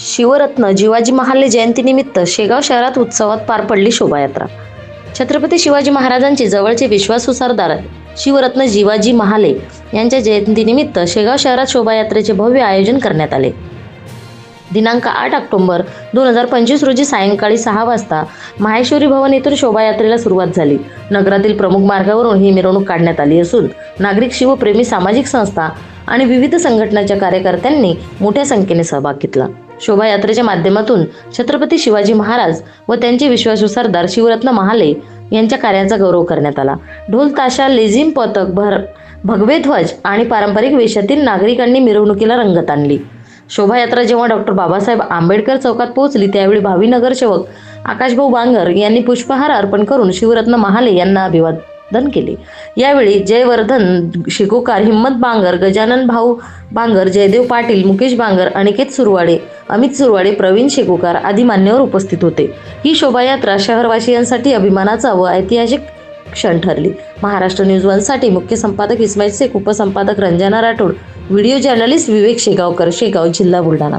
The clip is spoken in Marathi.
शिवरत्न जिवाजी महाले जयंतीनिमित्त शेगाव शहरात उत्सवात पार पडली शोभायात्रा. छत्रपती शिवाजी महाराजांचे जवळचे विश्वासू सरदार शिवरत्न जिवाजी महाले यांच्या जयंतीनिमित्त शेगाव शहरात शोभायात्रेचे भव्य आयोजन करण्यात आले. दिनांक आठ ऑक्टोबर दोन हजार पंचवीस रोजी सायंकाळी सहा वाजता माहेश्वरी भवन येथून शोभायात्रेला सुरुवात झाली. नगरातील प्रमुख मार्गावरून ही मिरवणूक काढण्यात आली असून नागरिक शिवप्रेमी सामाजिक संस्था आणि विविध संघटनांच्या कार्यकर्त्यांनी मोठ्या संख्येने सहभाग घेतला. शोभायात्रेच्या माध्यमातून छत्रपती शिवाजी महाराज व त्यांचे विश्वासू सरदार शिवरत्न महाले यांच्या कार्याचा गौरव करण्यात आला. ढोल ताशा लेझिम पथक भर भगवे ध्वज आणि पारंपरिक वेशातील नागरिकांनी मिरवणुकीला रंगत आणली. शोभायात्रा जेव्हा डॉक्टर बाबासाहेब आंबेडकर चौकात पोहोचली त्यावेळी भावी नगरसेवक आकाशभाऊ बांगर यांनी पुष्पहार अर्पण करून शिवरत्न महाले यांना दन केले. यावेळी जयवर्धन शिकोकार हिम्मत बांगर गजानन भाऊ बांगर जयदेव पाटील मुकेश बांगर अनिकेत सुरवाडे अमित सुरवाडे प्रवीण शेकोकार आदी मान्यवर उपस्थित होते. ही शोभायात्रा शहरवासियांसाठी अभिमानाचा व ऐतिहासिक क्षण ठरली. महाराष्ट्र न्यूज वनसाठी मुख्य संपादक इस्माईल शेख उपसंपादक रंजना राठोड व्हिडिओ जर्नलिस्ट विवेक शेगावकर शेगाव जिल्हा बुलढाणा.